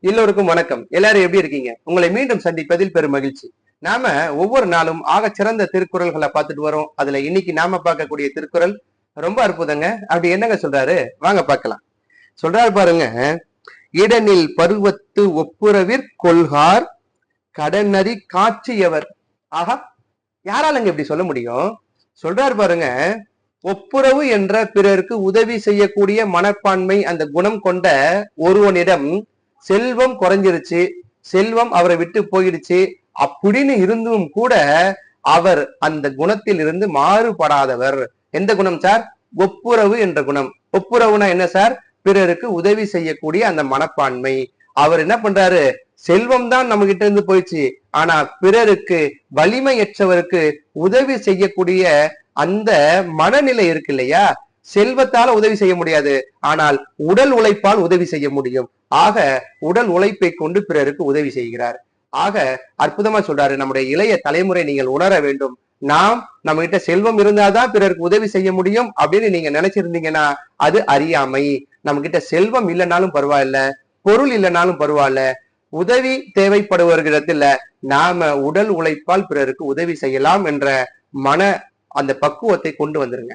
எல்லோருக்கும் வணக்கம். எல்லாரும் எப்படி இருக்கீங்க? உங்களை மீண்டும் சந்திப்பதில் பெரும் மகிழ்ச்சி. நாம ஒவ்வொரு நாளும் ஆக சிறந்த திருக்குறள்களை பார்த்துட்டு வரோம். அதுல இன்னைக்கு நாம பார்க்கக்கூடிய திருக்குறள் ரொம்ப அற்புதங்க. அப்படி என்னங்க சொல்றாரு? வாங்க பார்க்கலாம். சொல்றாரு பாருங்க. இடனில் பருவத்து ஒப்புரவிற் கொள்கார் கடனறி காட்சியவர். ஆஹா யாராலங்க இப்படி சொல்ல முடியும்? சொல்றாரு பாருங்க. ஒப்புரவு என்ற பிறருக்கு உதவி செய்யக்கூடிய மனப்பான்மை அந்த குணம் கொண்ட ஒருவனிடம் செல்வம் குறைஞ்சிருச்சு செல்வம் அவரை விட்டு போயிடுச்சு அப்படின்னு இருந்தும் கூட அவர் அந்த குணத்தில் இருந்து மாறுபடாதவர். எந்த குணம் சார்? ஒப்புரவு என்ற குணம். ஒப்புரவுனா என்ன சார்? பிறருக்கு உதவி செய்யக்கூடிய அந்த மனப்பான்மை. அவர் என்ன பண்றாரு? செல்வம் தான் நம்ம கிட்ட இருந்து போயிடுச்சு. ஆனா பிறருக்கு வலிமையற்றவருக்கு உதவி செய்யக்கூடிய அந்த மனநிலை இருக்கு இல்லையா? செல்வத்தால உதவி செய்ய முடியாது. ஆனால் உடல் உழைப்பால் உதவி செய்ய முடியும். ஆக உடல் உழைப்பை கொண்டு பிறருக்கு உதவி செய்கிறார். ஆக அற்புதமா சொல்றாரு. நம்முடைய இளைய தலைமுறை நீங்கள் உணர வேண்டும். நாம் நம்ம கிட்ட செல்வம் இருந்தாதான் பிறருக்கு உதவி செய்ய முடியும் அப்படின்னு நீங்க நினைச்சிருந்தீங்கன்னா அது அறியாமை. நம்ம கிட்ட செல்வம் இல்லைனாலும் பரவாயில்ல பொருள் இல்லைனாலும் பரவாயில்ல உதவி தேவைப்படுவர்களிடத்துல நாம உடல் உழைப்பால் பிறருக்கு உதவி செய்யலாம் என்ற மன அந்த பக்குவத்தை கொண்டு வந்துருங்க.